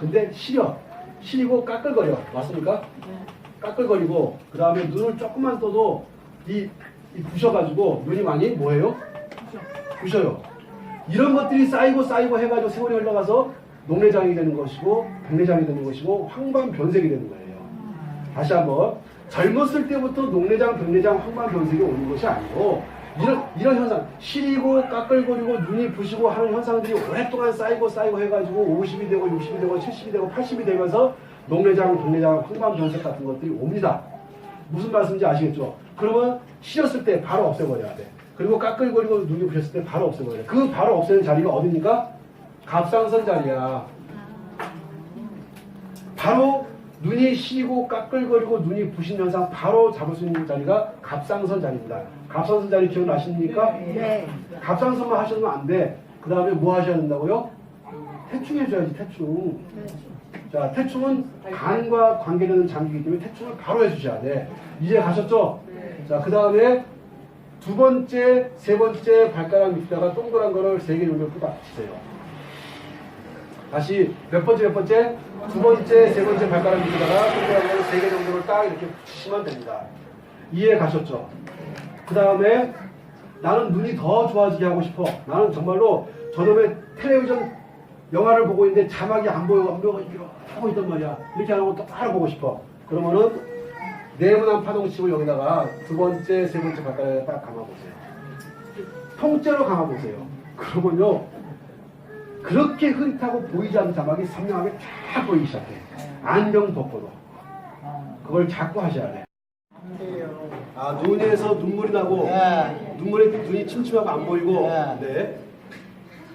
근데 시려. 시리고 까끌거려. 맞습니까? 까끌거리고 그 다음에 눈을 조금만 떠도 이, 이 부셔가지고 눈이 많이 뭐예요? 부셔요. 이런 것들이 쌓이고 쌓이고 해가지고 세월이 흘러가서 녹내장이 되는 것이고 백내장이 되는 것이고 황반변색이 되는 거예요. 다시 한번 젊었을 때부터 녹내장, 백내장, 황반변색이 오는 것이 아니고 이런 이런 현상 시리고 까끌거리고 눈이 부시고 하는 현상들이 오랫동안 쌓이고 쌓이고 해가지고 50이 되고 60이 되고 70이 되고 80이 되면서 녹내장, 백내장, 황반 변색 같은 것들이 옵니다. 무슨 말씀인지 아시겠죠? 그러면 쉬었을 때 바로 없애버려야 돼. 그리고 까끌거리고 눈이 부셨을 때 바로 없애버려야 돼. 그 바로 없애는 자리가 어디입니까? 갑상선 자리야. 바로 눈이 쉬고 까끌거리고 눈이 부신 현상 바로 잡을 수 있는 자리가 갑상선 자리입니다. 갑상선 자리 기억나십니까? 네. 갑상선만 하시면 안 돼. 그 다음에 뭐 하셔야 된다고요? 태충 해줘야지, 태충. 자, 태충은 간과 관계되는 장기이기 때문에 태충을 바로 해주셔야 돼. 이제 가셨죠? 자, 그 다음에 두 번째, 세 번째 발가락 밑에다가 동그란 거를 세 개 정도 꽂아주세요. 다시 몇 번째, 몇 번째? 두 번째, 세 번째 발가락 밑에다가 동그란 거를 세 개 정도를 딱 이렇게 붙이시면 됩니다. 이해 가셨죠? 그 다음에 나는 눈이 더 좋아지게 하고 싶어. 나는 정말로 저놈의 텔레비전 영화를 보고 있는데 자막이 안 보여, 안 보여, 이렇게 하고 있단 말이야. 이렇게 하는 거 똑바로 보고 싶어. 그러면은 네모난 파동칩을 여기다가 두 번째, 세 번째 발가락에 딱 감아보세요. 통째로 감아보세요. 그러면요, 그렇게 흐릿하고 보이지 않는 자막이 선명하게 쫙 보이기 시작해. 안경 덮고도. 그걸 자꾸 하셔야 돼. 아, 눈에서 눈물이 나고, 네. 눈물에 눈이 침침하고 안 보이고, 네. 네.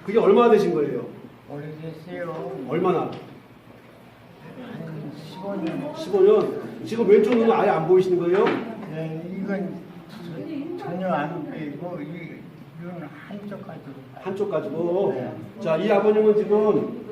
그게 얼마나 되신 거예요? 오래됐어요. 얼마나? 한 15년. 15년? 지금 왼쪽 눈은 아예 안 보이시는 거예요? 네, 이건 저- 전혀 안 빼고 이 눈 한쪽 가지고. 한쪽 가지고. 네. 자, 이 아버님은 지금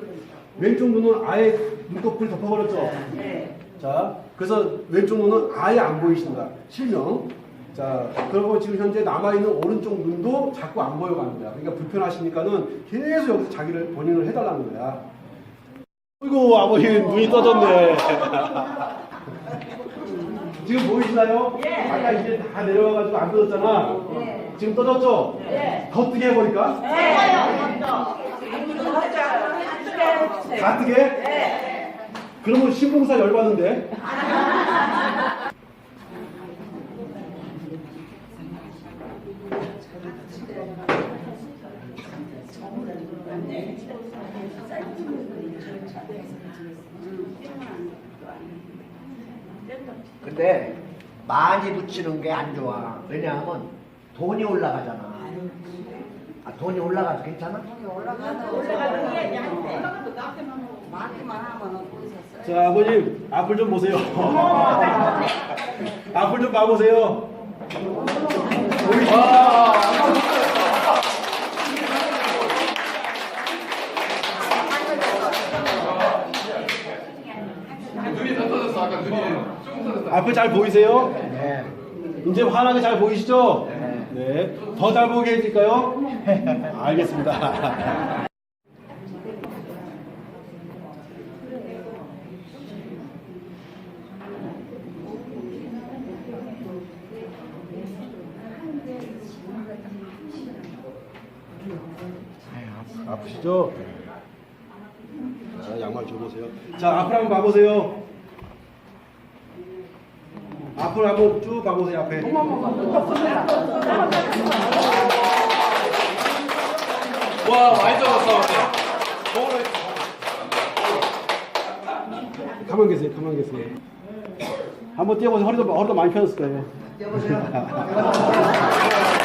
왼쪽 눈은 아예 눈꺼풀이 덮어버렸죠? 네. 자, 그래서 왼쪽 눈은 아예 안 거야. 실명. 자, 그리고 지금 현재 남아있는 오른쪽 눈도 자꾸 안 거야. 그러니까 불편하시니까는 계속 여기서 자기를 본인을 해달라는 거야. 아이고, 아버님 눈이 떠졌네. 지금 보이시나요? 아까 이제 다 내려와가지고 안 떠졌잖아. 지금 떠졌죠? 더 뜨게 해버릴까? 다 뜨게? 그러면 신봉사 열받는데? 근데 많이 붙이는 게 안 좋아. 왜냐하면 돈이 올라가잖아. 아, 돈이 올라가서 괜찮아? 자, 아버님, 앞을 좀 보세요. 앞을 좀 봐보세요. 눈이 다 떠졌어. 아까 눈이 조금 떠졌어. 앞을 잘 보이세요? 네. 이제 환하게 잘 보이시죠? 네. 더 잘 보이게 해드릴까요? 알겠습니다. 아프시죠? 자, 양말 줘보세요. 자, 앞을 한번 봐보세요. 앞을 한번 쭉 봐보세요, 앞에. 와, 많이 떠졌어. 가만 계세요, 가만 계세요. 한번 뛰어보세요. 허리도, 허리도 많이 펴졌을 거예요.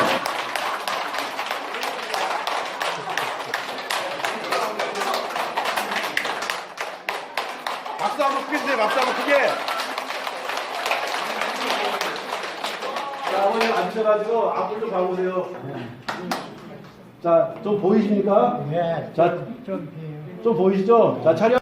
박수 한번 크게 주세요, 박수 한번 크게. 자, 어머니 앉으셔가지고 앞을 좀 봐보세요. 자, 좀 보이십니까? 네. 자. 좀 보이시죠? 자, 차렷.